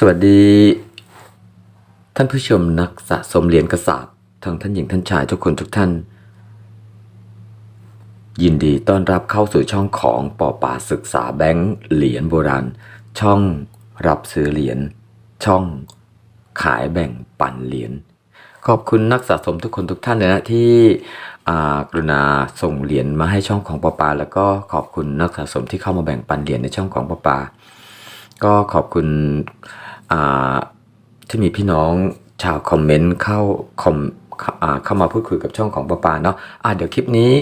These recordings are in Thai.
สวัสดี ท่านผู้ชมนักสะสมเหรียญกระสาบทั้งท่านหญิงท่านชายทุกคนทุกท่าน ยินดีต้อนรับเข้าสู่ช่องของปอป่าศึกษาแบงค์เหรียญโบราณ ช่องรับซื้อเหรียญช่องขายแบ่งปันเหรียญขอบคุณนักสะสมทุกคนทุกท่านเลยนะที่กรุณาส่งเหรียญมาให้ช่องของปอปา แล้วก็ขอบคุณนักสะสมที่เข้ามาแบ่งปันเหรียญในช่องของปอปา ก็ขอบคุณ ที่มีพี่น้องชาวคอมเมนต์เข้าคอมเข้ามาพูดคุยกับช่องของปอปาเนาะอ่าเดี๋ยวคลิปนี้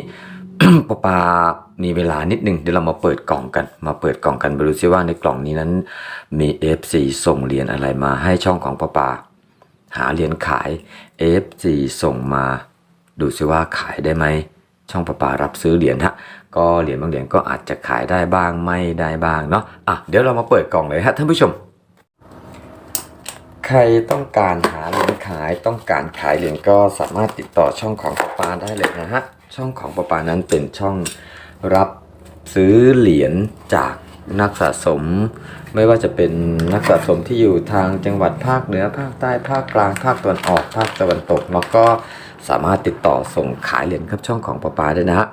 ปอปามีเวลานิดหนึ่งเดี๋ยวเรามาเปิดกล่องกัน มาเปิดกล่องกันไปดูซิว่าในกล่องนี้นั้น มี FC ส่งเหรียญอะไรมาให้ช่องของปอปา หาเหรียญขาย FC ส่งมา ดูซิว่าขายได้ไหมช่องประปารับซื้อเหรียญฮะ ก็เหรียญบางเหรียญก็อาจจะขายได้บ้างไม่ได้บ้างเนาะ อะเดี๋ยวเรามาเปิดกล่องเลยฮะท่านผู้ชม ใครต้องการหาเหรียญขายต้องการขายเหรียญก็สามารถติดต่อช่องของประปาได้เลยนะฮะช่องของประปานั้นเป็นช่องรับซื้อเหรียญจากนักสะสม ไม่ว่าจะเป็นนักสะสมที่อยู่ทางจังหวัดภาคเหนือภาคใต้ภาคกลางภาคตะวันออกภาคตะวันตก แล้วก็สามารถติดต่อส่งขายเหรียญครับช่องของประปาได้นะฮะ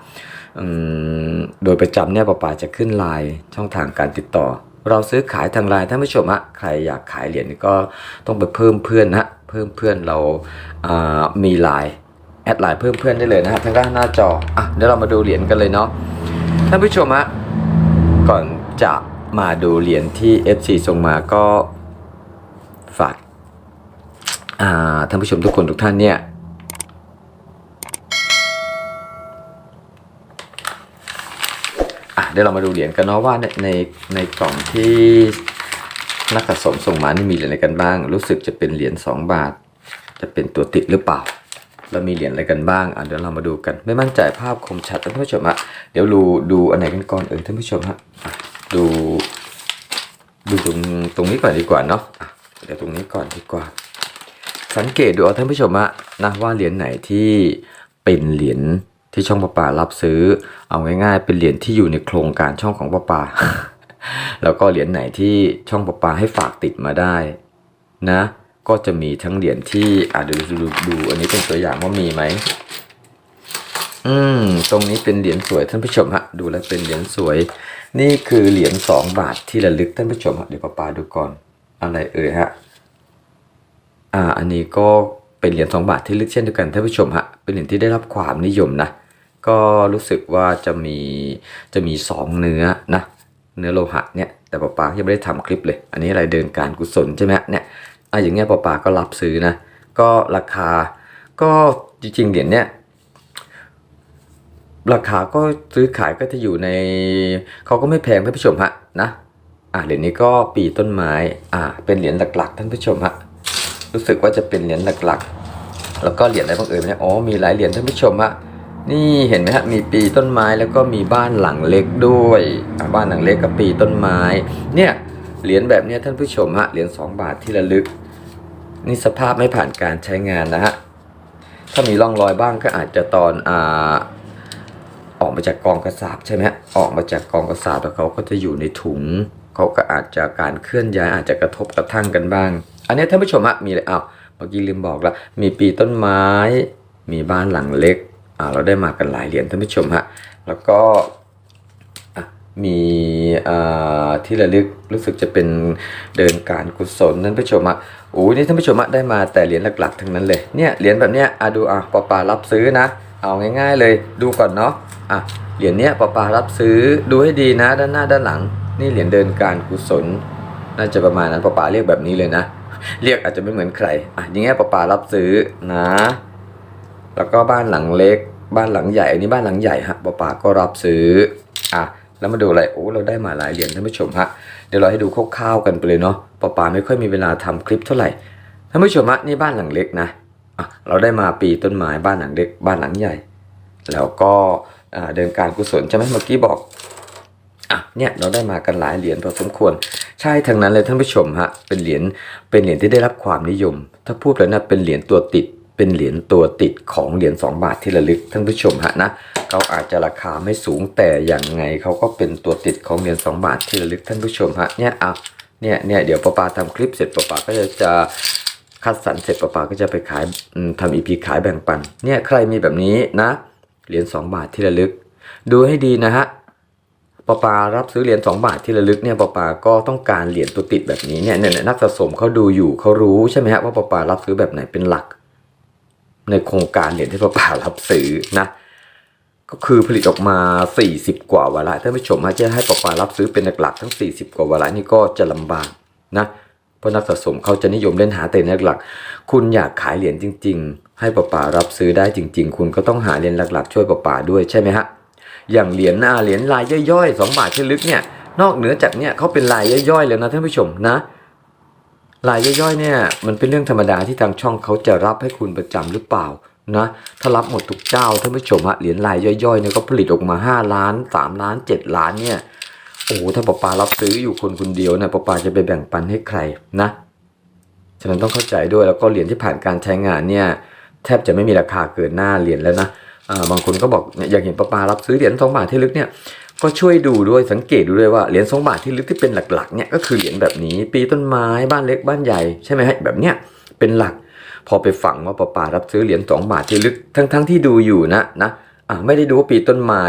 โดยประจำเนี่ยประปาจะขึ้นไลน์ช่องทางการติดต่อ เราซื้อขายทางไลน์ท่านผู้ชมฮะใครอยากขายเหรียญก็ต้องไปเพิ่มเพื่อนนะเพิ่มเพื่อนเราามีไลน์แอดไลน์เพิ่มเพื่อนได้เลยนะฮะทางด้านหน้าจออะเดี๋ยวเรามาดูเหรียญกันเลยเนาะท่านผู้ชมฮะก่อนจะมาดูเหรียญที่ FC ส่งมาก็ฝากาท่านผู้ชมทุกคนทุกท่านเนี่ย อะเดี๋ยวเรามาดูเหรียญกันเนาะว่าในในในกล่องที่นักสะสมส่งมานี่มีเหรียญอะไรกันบ้าง รู้สึกจะเป็นเหรียญ2บาท จะเป็นตัวติดหรือเปล่า แล้วมีเหรียญอะไรกันบ้างอะเดี๋ยวเรามาดูกัน ไม่มั่นใจภาพคมชัดท่านผู้ชมฮะเดี๋ยวดูดูอันไหนกันก่อนเออท่านผู้ชมฮะดู ดูตรงตรงนี้ก่อนดีกว่าเนาะอะเดี๋ยวตรงนี้ก่อนดีกว่า สังเกตดูเอาท่านผู้ชมฮะนะว่าเหรียญไหนที่เป็นเหรียญ ที่ช่องประปารับซื้อ เอาง่ายๆ เป็นเหรียญที่อยู่ในโครงการช่องของประปา แล้วก็เหรียญไหนที่ช่องประปาให้ฝากติดมาได้นะ ก็จะมีทั้งเหรียญที่อะเดี๋ยวดูดูดูอันนี้เป็นตัวอย่างว่ามีไหมอืม ตรงนี้เป็นเหรียญสวยท่านผู้ชมฮะ ดูแล้วเป็นเหรียญสวย นี่คือเหรียญสองบาทที่ระลึกท่านผู้ชมฮะเดี๋ยวประปาดูก่อน อะไรเอ่ยฮะ อ่า อันนี้ก็เป็นเหรียญสองบาทที่ลึกเช่นเดียวกันท่านผู้ชมฮะ เป็นเหรียญที่ได้รับความนิยมนะ ก็รู้สึกว่าจะมีจะมีสองเนื้อนะเนื้อโลหะเนี่ยแต่ปาปายังไม่ได้ทำคลิปเลย อันนี้อะไรเดินการกุศลใช่ไหมเนี่ยอะอย่างเงี้ยปาปาก็รับซื้อนะ ก็ราคาก็จริงๆเหรียญเนี่ยราคาก็ซื้อขายก็จะอยู่ในเขาก็ไม่แพงท่านผู้ชมฮะนะอ่าเหรียญนี้ก็ปีต้นไม้อ่าเป็นเหรียญหลักๆท่านผู้ชมฮะรู้สึกว่าจะเป็นเหรียญหลักๆ แล้วก็เหรียญอะไรบ้างเอ่ยเนี่ยอ๋อมีหลายเหรียญท่านผู้ชมฮะ นี่เห็นไหมฮะมีปีต้นไม้แล้วก็มีบ้านหลังเล็กด้วยบ้านหลังเล็กกับปีต้นไม้ เนี่ยเหรียญแบบนี้ท่านผู้ชมฮะเหรียญ2 บาทที่ระลึก นี่สภาพไม่ผ่านการใช้งานนะฮะถ้ามีร่องรอยบ้างก็อาจจะตอนอ่าออกมาจากกองกระสาบใช่ไหมออกมาจากกองกระสาบแล้วเขาก็จะอยู่ในถุงเขาก็อาจจะการเคลื่อนย้ายอาจจะกระทบกระทั่งกันบ้าง อันนี้ท่านผู้ชมฮะมีอะไรอ้าวเมื่อกี้ลืมบอกแล้วมีปีต้นไม้ มีบ้านหลังเล็ก เราได้มากันหลายเหรียญท่านผู้ชมฮะแล้วก็มีที่ระลึกรู้สึกจะเป็นเดินการกุศลท่านผู้ชมฮะโอ้ยนี่ท่านผู้ชมฮะได้มาแต่เหรียญหลักๆทั้งนั้นเลยเนี่ยเหรียญแบบเนี้ยอะดูอะปอปารับซื้อนะ เอาง่ายๆเลยดูก่อนเนาะอะเหรียญเนี้ยปอปารับซื้อดูให้ดีนะ ด้านหน้าด้านหลัง นี่เหรียญเดินการกุศล น่าจะประมาณนั้นปอปาเรียกแบบนี้เลยนะ เรียกอาจจะไม่เหมือนใครอะอย่างเงี้ยปอปารับซื้อนะ แล้วก็บ้านหลังเล็ก บ้านหลังใหญ่อันนี้บ้านหลังใหญ่ฮะปอปาก็รับซื้ออะแล้วมาดูอะไรโอ้เราได้มาหลายเหรียญท่านผู้ชมฮะเดี๋ยวเราให้ดูคร่าวๆกันไปเลยเนาะปอปาไม่ค่อยมีเวลาทำคลิปเท่าไหร่ท่านผู้ชมฮะนี่บ้านหลังเล็กนะอะเราได้มาปีต้นไม้บ้านหลังเล็ก บ้านหลังใหญ่ แล้วก็เดินการกุศลใช่ไหมเมื่อกี้บอกอะเนี่ยเราได้มากันหลายเหรียญพอสมควร ใช่ทั้งนั้นเลยท่านผู้ชมฮะเป็นเหรียญเป็นเหรียญที่ได้รับความนิยม ถ้าพูดแล้วนะเป็นเหรียญตัวติด เป็นเหรียญตัวติดของเหรียญ2บาทที่ระลึกท่านผู้ชมฮะนะเขาอาจจะราคาไม่สูงแต่อย่างไงเขาก็เป็นตัวติดของเหรียญ2บาทที่ระลึกท่านผู้ชมฮะเนี่ยอะเนี่ยเนี่ยเดี๋ยวปะปาทำคลิปเสร็จปะปาก็จะจะคัดสรรเสร็จปะปาก็จะไปขายทำอีพีขายแบ่งปันเนี่ยใครมีแบบนี้นะเหรียญ2บาทที่ระลึก ดูให้ดีนะฮะปะปารับซื้อเหรียญ2บาทที่ระลึกเนี่ยปะปาก็ต้องการเหรียญตัวติดแบบนี้เนี่ยเนี่ยนักสะสมเขาดูอยู่เขารู้ใช่ไหมฮะว่าปะปารับซื้อแบบไหนเป็นหลัก ในโครงการเหรียญที่ปะปารับซื้อนะก็คือผลิตออกมา 40 กว่าวาระท่านผู้ชมฮะจะให้ปะปารับซื้อเป็นหลักๆทั้ง 40 กว่าวาระนี่ก็จะลำบากนะเพราะนักสะสมเขาจะนิยมเล่นหาแต่เหรียญหลักๆคุณอยากขายเหรียญจริง ๆ ให้ปะปารับซื้อได้จริง ๆ คุณก็ต้องหาเหรียญหลักๆ ช่วยปะปาด้วยใช่ไหมฮะอย่างเหรียญหน้าเหรียญลายย่อยๆ2บาทที่ลึกเนี่ยนอกเหนือจากเนี่ยเขาเป็นลายย่อยๆแล้วนะท่านผู้ชมนะ ลายย่อยๆเนี่ยมันเป็นเรื่องธรรมดาที่ทางช่องเขาจะรับให้คุณประจำหรือเปล่านะถ้ารับหมดทุกเจ้าท่านผู้ชมฮะเหรียญลายย่อยๆเนี่ยก็ผลิตออกมา 5 ล้าน 3 ล้าน 7 ล้านเนี่ยโอ้ถ้าปปารับซื้ออยู่คนคนเดียวนี่ยปปาจะไปแบ่งปันให้ใครนะฉะนั้นต้องเข้าใจด้วยแล้วก็เหรียญที่ผ่านการใช้งานเนี่ยแทบจะไม่มีราคาเกินหน้าเหรียญแล้วนะบางคนก็บอกเนี่ยอยากเห็นปปารับซื้อเหรียญสองบาทที่ลึกเนี่ย ก็ช่วยดูด้วยสังเกตดูด้วยว่าเหรียญสองบาทที่ลึกที่เป็นหลักๆเนี่ยก็คือเหรียญแบบนี้ ปีต้นไม้บ้านเล็กบ้านใหญ่ใช่ไหมฮะแบบเนี้ยเป็นหลัก พอไปฝังว่าปะป่ารับซื้อเหรียญสองบาทที่ลึกทั้งๆที่ดูอยู่นะนะอะไม่ได้ดูว่าปีต้นไม้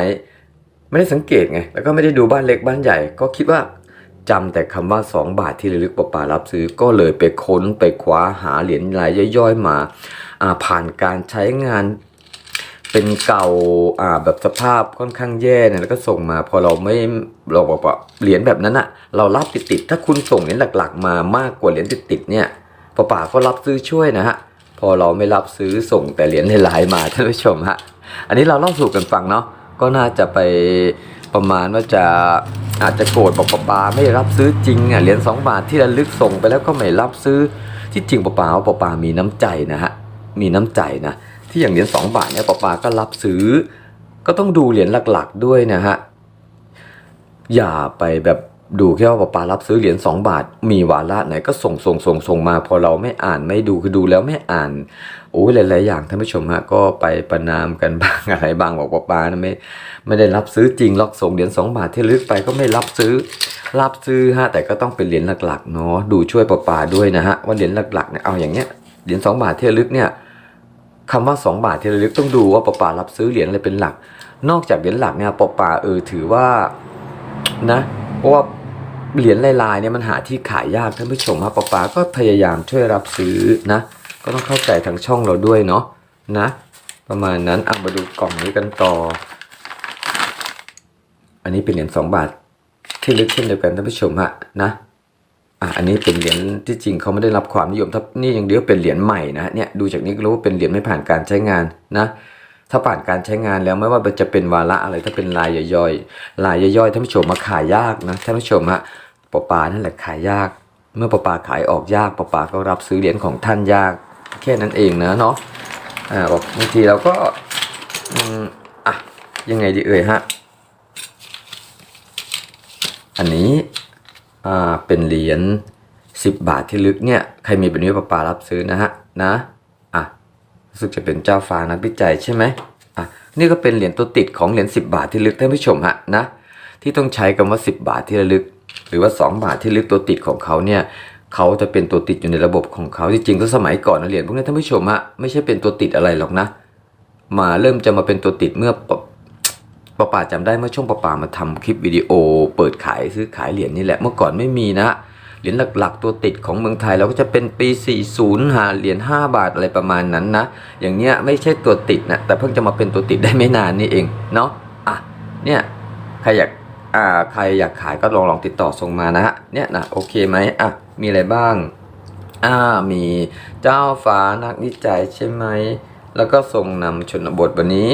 ไม่ได้สังเกตไงแล้วก็ไม่ได้ดูบ้านเล็กบ้านใหญ่ ก็คิดว่าจำแต่คำว่า 2 บาทที่ระลึกปะป่ารับซื้อก็เลยไปค้นไปคว้าหาเหรียญรายย่อยๆมาอ่าผ่านการใช้งาน เป็นเก่าอ่าแบบสภาพค่อนข้างแย่เนี่ยแล้วก็ส่งมา พอเราไม่เราบอกว่าเหรียญแบบนั้นอะเรารับติดติดๆถ้าคุณส่งเหรียญหลัก ๆ มามากกว่าเหรียญติดติดๆเนี่ยปะป่าก็รับซื้อช่วยนะฮะพอเราไม่รับซื้อส่งแต่เหรียญหลายๆมาท่านผู้ชมฮะอันนี้เราเล่าสู่กันฟังเนาะก็น่าจะไปประมาณว่าจะอาจจะโกรธบอกปะปาไม่รับซื้อจริงอะเหรียญสองบาทที่ระลึกส่งไปแล้วก็ไม่รับซื้อที่จริงปะปาว่าปะปามีน้ำใจนะฮะมีน้ำใจนะ ที่อย่างเหรียญ2บาทเนี่ยปอปาก็รับซื้อ ก็ต้องดูเหรียญหลักๆด้วยนะฮะอย่าไปแบบดูแค่ว่าปอปารับซื้อเหรียญ2บาท มีวาระไหนก็ส่งส่งส่งส่งมา พอเราไม่อ่านไม่ดูคือดูแล้วไม่อ่านโอ้ยหลายๆอย่างท่านผู้ชมฮะก็ไปประนามกันบ้างอะไรบางบอกปปานะไม่ไม่ได้รับซื้อจริงหรอกส่งเหรียญ2บาทที่ลึกไปก็ไม่รับซื้อรับซื้อฮะแต่ก็ต้องเป็นเหรียญหลักๆเนาะดูช่วยปอปาด้วยนะฮะว่าเหรียญหลักๆเนี่ยเอาอย่างเงี้ยเหรียญ2บาทที่ลึกเนี่ย คำว่า 2 บาทที่ระลึกต้องดูว่าปอปารับซื้อเหรียญอะไรเป็นหลัก นอกจากเหรียญหลักเนี่ยปอป่าเออถือว่านะเพราะว่าเหรียญลายๆเนี่ยมันหาที่ขายยากท่านผู้ชมครับปอปาก็พยายามช่วยรับซื้อนะ ก็ต้องเข้าใจทางช่องเราด้วยเนาะนะ ประมาณนั้นเอามาดูกล่องนี้กันต่อ อันนี้เป็นเหรียญ2บาทที่ลึกเช่นเดียวกันท่านผู้ชมฮะนะ อะอันนี้เป็นเหรียญที่จริงเขาไม่ได้รับความนิยมถ้านี่อย่างเดียวเป็นเหรียญใหม่นะเนี่ยดูจากนี้ก็รู้ว่าเป็นเหรียญไม่ผ่านการใช้งานนะถ้าผ่านการใช้งานแล้วไม่ว่าจะเป็นวาระอะไรถ้าเป็นลายย่อยๆลายย่อยๆท่านผู้ชมมาขายยากนะท่านผู้ชมฮะปอปานั่นแหละขายยาก เมื่อปอปาขายออกยากปอปาก็รับซื้อเหรียญของท่านยากแค่นั้นเองนะเนาะอ่าบอกบางทีเราก็อืมอะยังไงดีเอ่ยฮะอันนี้ อ่าเป็นเหรียญ10 บาทที่ลึกเนี่ยใครมีแบบนี้ปะปารับซื้อนะฮะนะอะรู้สึกจะเป็นเจ้าฟ้านักวิจัยใช่ไหมอะนี่ก็เป็นเหรียญตัวติดของเหรียญ10 บาทที่ลึกท่านผู้ชมฮะนะที่ต้องใช้คำว่า 10 บาทที่ระลึก หรือว่า 2 บาทที่ลึกตัวติดของเขาเนี่ยเขาจะเป็นตัวติดอยู่ในระบบของเขาที่จริงก็สมัยก่อนนะเหรียญพวกนี้ท่านผู้ชมฮะไม่ใช่เป็นตัวติดอะไรหรอกนะ มาเริ่มจะมาเป็นตัวติดเมื่อ ปะปะป่าจำได้เมื่อช่วงปะป่ามาทำคลิปวิดีโอ เปิดขายซื้อขายเหรียญนี่แหละเมื่อก่อนไม่มีนะเหรียญหลักๆ ตัวติดของเมืองไทยเราก็จะเป็นปี 40 หาเหรียญ5บาทอะไรประมาณนั้นนะ อย่างเนี้ยไม่ใช่ตัวติดนะแต่เพิ่งจะมาเป็นตัวติดได้ไม่นานนี่เองเนาะอะเนี่ยใครอยากอ่าใครอยากขายก็ลองลองติดต่อส่งมานะฮะเนี่ยนะโอเคไหมอะมีอะไรบ้างอ่ามีเจ้าฟ้านักวิจัยใช่ไหมแล้วก็ส่งนำชนบทวันนี้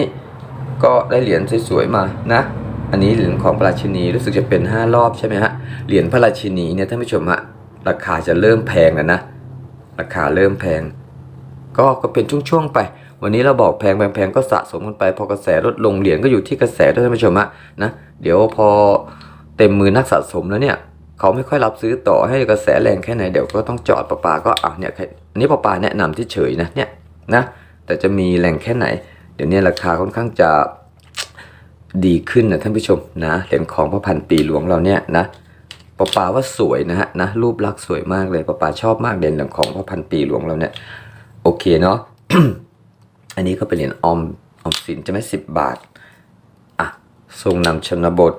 ก็ได้เหรียญสวยๆมานะอันนี้เหรียญของพระราชินีรู้สึกจะเป็น 5 รอบใช่ไหมฮะเหรียญพระราชินีเนี่ยท่านผู้ชมฮะราคาจะเริ่มแพงแล้วนะราคาเริ่มแพง ก็ก็เป็นช่วงๆไป วันนี้เราบอกแพงแพงๆก็สะสมกันไป พอกระแสลดลงเหรียญก็อยู่ที่กระแสด้วยท่านผู้ชมฮะนะเดี๋ยวพอเต็มมือนักสะสมแล้วเนี่ยเขาไม่ค่อยรับซื้อต่อให้กระแสแรงแค่ไหนเดี๋ยวก็ต้องจอดปะปาก็อะเนี่ยอันนี้ปะปาแนะนำที่เฉยนะเนี่ยนะแต่จะมีแรงแค่ไหน เดี๋ยวนี้ราคาค่อนข้างจะดีขึ้นนะท่านผู้ชมนะเหรียญของพระพันปีหลวงเราเนี่ยนะปะปาว่าสวยนะฮะนะรูปลักษณ์สวยมากเลยปะปาชอบมากเด่นของพ่อพันปีหลวงเราเนี่ยโอเคเนาะอันนี้ก็เป็นเหรียญออมออมสินจะไหม่สิบบาทอะทรงนำชนบท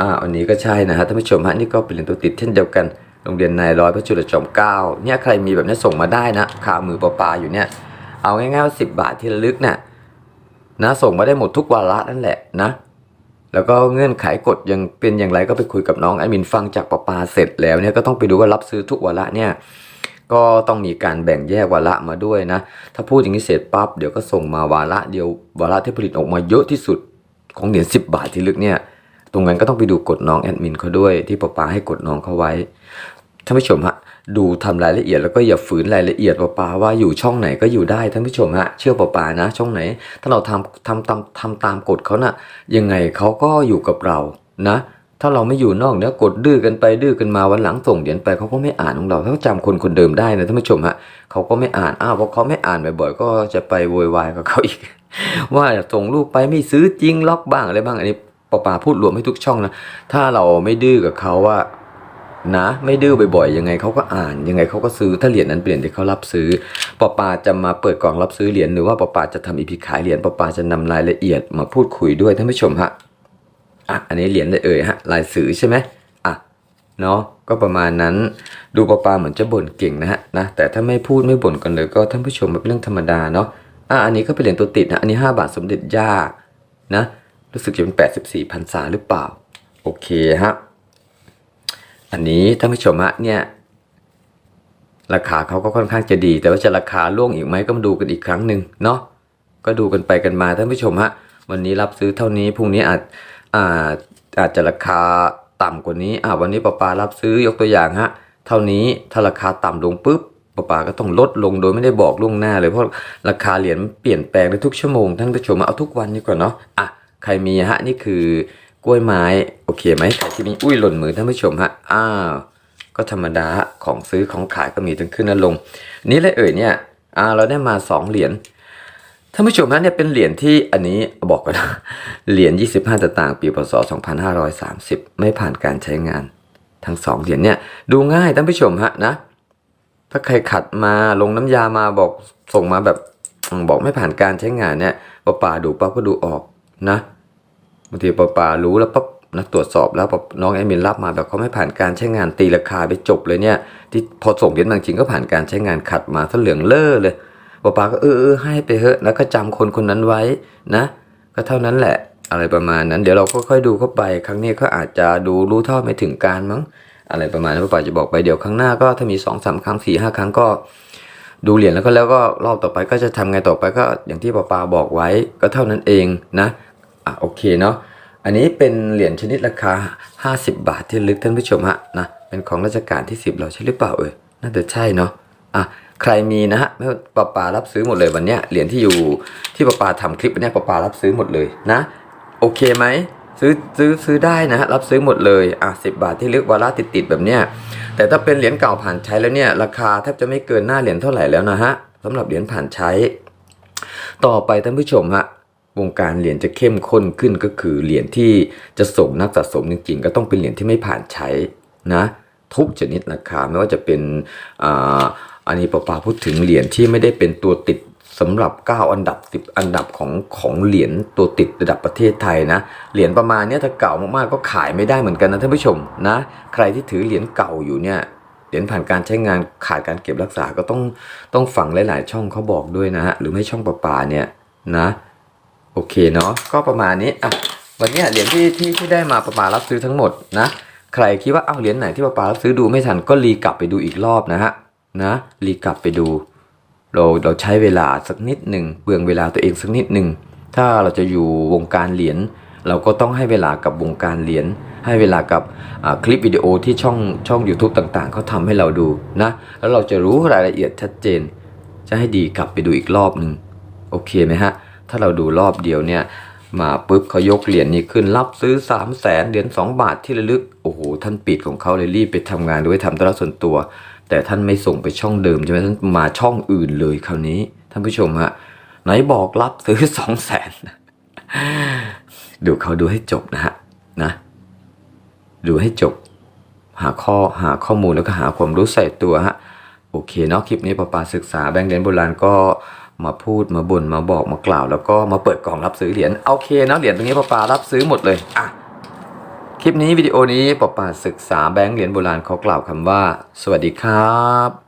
อ่าอันนี้ก็ใช่นะฮะท่านผู้ชมฮะนี่ก็เป็นเหรียญตัวติดเช่นเดียวกันโรงเรียนนายร้อยพระจุลจอมเกล้าเนี่ยใครมีแบบนี้ส่งมาได้นะขามือปลาปาอยู่เนี่ย เอาง่ายๆว่าสิบบาทที่ระลึกเนี่ยนะส่งมาได้หมดทุกวาระนั่นแหละนะ แล้วก็เงื่อนไขกฎยังเป็นอย่างไรก็ไปคุยกับน้องแอดมินฟังจากปปาเสร็จแล้วเนี่ยก็ต้องไปดูว่ารับซื้อทุกวาระเนี่ยก็ต้องมีการแบ่งแยกวาระมาด้วยนะ ถ้าพูดอย่างนี้เสร็จปั๊บเดี๋ยวก็ส่งมาวาระเดียววาระที่ผลิตออกมาเยอะที่สุดของเหรียญสิบาทที่ลึกเนี่ย ตรงนั้นก็ต้องไปดูกฎน้องแอดมินเขาด้วยที่ปปาให้กฎน้องเขาไว้ท่านผู้ชมฮะ ดูทำรายละเอียดแล้วก็อย่าฝืนรายละเอียดป๊าป๊าว่าอยู่ช่องไหนก็อยู่ได้ท่านผู้ชมฮะเชื่อป๊าป๊านะ ช่องไหน ถ้าเราทำทำตามทำตามกฎเขาน่ะยังไงเขาก็อยู่กับเรานะ ถ้าเราไม่อยู่นอกเนี้ยกดดื้อกันไปดื้อกันมาวันหลังส่งเหรียญไปเขาก็ไม่อ่านของเราถ้าเขาจำคนคนเดิมได้นะท่านผู้ชมฮะเขาก็ไม่อ่านอ้าวพอเขาไม่อ่านบ่อยๆก็จะไปโวยวายกับเขาอีก ว่าส่งรูปไปไม่ซื้อจริงล็อกบ้างอะไรบ้างอันนี้ปอปาพูดรวมให้ทุกช่องนะถ้าเราไม่ดื้อกับเขาว่า นะ ไม่ดื้อบ่อยๆยังไงเขาก็อ่านยังไงเขาก็ซื้อถ้าเหรียญนั้นเป็นเหรียญที่เขารับซื้อปอปาจะมาเปิดกล่องรับซื้อเหรียญหรือว่าปอปาจะทำอีพีขายเหรียญปอปาจะนำรายละเอียดมาพูดคุยด้วยท่านผู้ชมฮะอะอันนี้เหรียญเลยเอ่ยฮะลายสื่อใช่ไหมอะเนาะก็ประมาณนั้นดูปอปาเหมือนจะบ่นเก่งนะฮะนะแต่ถ้าไม่พูดไม่บ่นกันเลยก็ท่านผู้ชมเป็นเรื่องธรรมดาเนาะอะอันนี้ก็เป็นเหรียญตัวติดนะอันนี้ 5 บาทสมเด็จย่านะรู้สึกจะเป็น 84พันษาหรือเปล่า โอเคฮะ อันนี้ท่านผู้ชมฮะเนี่ย ราคาเขาก็ค่อนข้างจะดี แต่ว่าจะราคาล่วงอีกไหมก็มาดูกันอีกครั้งหนึ่งเนาะก็ดูกันไปกันมาท่านผู้ชมฮะวันนี้รับซื้อเท่านี้พรุ่งนี้อาจอ่าอาจจะราคาต่ำกว่านี้อ่าวันนี้ปปารับซื้อยกตัวอย่างฮะเท่านี้ถ้าราคาต่ำลงปุ๊บปาปาก็ต้องลดลงโดยไม่ได้บอกล่วงหน้าเลยเพราะราคาเหรียญเปลี่ยนแปลงในทุกชั่วโมงท่านผู้ชมเอาทุกวันดีกว่าเนาะอะใครมีฮะนี่คือ กล้วยไม้โอเคไหมใครที่มีอุ้ยหล่นมือท่านผู้ชมฮะอ้าวก็ธรรมดาของซื้อของขายก็มีทั้งขึ้นและลง นี่เลยเอ่ยเนี่ยอ่าเราได้มาสองเหรียญท่านผู้ชมฮะเนี่ยเป็นเหรียญที่อันนี้บอกก่อนนะเหรียญ25สตางปีพศ 2530 ไม่ผ่านการใช้งาน ทั้งสองเหรียญเนี่ยดูง่ายท่านผู้ชมฮะนะ ถ้าใครขัดมาลงน้ำยามาบอกส่งมาแบบบอกไม่ผ่านการใช้งานเนี่ยปะป่าดูปั๊บก็ดูออกนะ บางทีปป่ารู้แล้วปั๊บนะตรวจสอบแล้วปั๊บน้องแอดมินรับมาแบบเขาไม่ผ่านการใช้งานตีราคาไปจบเลยเนี่ยที่พอส่งเหรียญบางจริงก็ผ่านการใช้งานขัดมาซะเหลืองเล่อเลยปป่าก็เออเออให้ไปเถอะแล้วก็จำคนคนนั้นไว้นะ ก็เท่านั้นแหละอะไรประมาณนั้น เดี๋ยวเราก็ค่อยดูเข้าไป ครั้งนี้ก็อาจจะดูรู้เท่าไม่ถึงการมั้ง อะไรประมาณนั้นป้าป๋าจะบอกไปเดี๋ยวครั้งหน้าก็ถ้ามีสองสามครั้งสี่ห้าครั้งก็ดูเหรียญแล้วก็แล้วก็รอบต่อไปก็จะทำไงต่อไปก็อย่างที่ป้าปาบอกไว้ก็เท่านั้นเองนะ อะโอเคเนาะอันนี้เป็นเหรียญชนิดราคา 50 บาทที่ลึกท่านผู้ชมฮะนะเป็นของราชการที่ 10 เราใช่หรือเปล่าเอ่ยน่าจะใช่เนาะอะใครมีนะฮะไม่ว่าป้าปารับซื้อหมดเลยวันเนี้ยเหรียญที่อยู่ที่ป้าป๋าทำคลิปวันเนี้ยปาปารับซื้อหมดเลยนะ โอเคไหมซื้อซื้อซื้อได้นะฮะรับซื้อหมดเลยอะสิบาทที่ลือกวาระติดติดแบบเนี้ยแต่ถ้าเป็นเหรียญเก่าผ่านใช้แล้วเนี่ยราคาแทบจะไม่เกินหน้าเหรียญเท่าไหร่แล้วนะฮะสำหรับเหรียญผ่านใช้ ต่อไปท่านผู้ชมฮะ วงการเหรียญจะเข้มข้นขึ้นก็คือเหรียญที่จะส่งนักสะสมจริงๆ ก็ต้องเป็นเหรียญที่ไม่ผ่านใช้นะทุกชนิดราคาไม่ว่าจะเป็นอ่าอันนี้ปาปาพูดถึงเหรียญที่ไม่ได้เป็นตัวติดสำหรับ 9 อันดับ 10 อันดับของของเหรียญตัวติดระดับประเทศไทยนะ เหรียญประมาณเนี้ยถ้าเก่ามากๆก็ขายไม่ได้เหมือนกันนะท่านผู้ชมนะ ใครที่ถือเหรียญเก่าอยู่เนี่ยเหรียญผ่านการใช้งานขาดการเก็บรักษาก็ต้องต้องฟังหลาย ๆ ช่องเขาบอกด้วยนะฮะหรือไม่ช่องปาปาเนี่ยนะ โอเคเนาะก็ประมาณนี้อะวันนี้เหรียญที่ที่ที่ได้มาประมาณรับซื้อทั้งหมดนะใครคิดว่าเอ้าเหรียญไหนที่ปาปารับซื้อดูไม่ทันก็รีกลับไปดูอีกรอบนะฮะนะรีกลับไปดู เราเราใช้เวลาสักนิดหนึ่งเบืองเวลาตัวเองสักนิดหนึ่งถ้าเราจะอยู่วงการเหรียญเราก็ต้องให้เวลากับวงการเหรียญให้เวลากับคลิปวิดีโอที่ช่องช่อง YouTube ต่างๆเขาทำให้เราดูนะแล้วเราจะรู้รายละเอียดชัดเจน จะให้ดีกลับไปดูอีกรอบหนึ่งโอเคไหมฮะ ถ้าเราดูรอบเดียวเนี่ยมาปุ๊บเขายกเหรียญนี้ขึ้นรับซื้อ 3 0 0แสนเหรียญ2บาทที่ระลึก โอ้โห ท่านปิดของเขาเลยรีบไปทำงานด้วยทำธุระส่วนตัว แต่ท่านไม่ส่งไปช่องเดิมใช่ไหมท่านมาช่องอื่นเลยคราวนี้ ท่านผู้ชมฮะไหนบอกรับซื้อ 2 0 0แสนดูเขาดูให้จบนะฮะนะดูให้จบ หาข้อหาข้อมูลแล้วก็หาความรู้ใส่ตัวฮะโอเคเนาะคลิปนี้ปปาศึกษาแบงค์เหรียญโบราณก็ มาพูดมาบ่นมาบอกมากล่าว แล้วก็มาเปิดกล่องรับซื้อเหรียญโอเคนะเหรียญตรงนี้ปอปารับซื้อหมดเลยอะคลิปนี้วิดีโอนี้ปอปาศึกษาแบงค์เหรียญโบราณเขากล่าวคำว่า สวัสดีครับ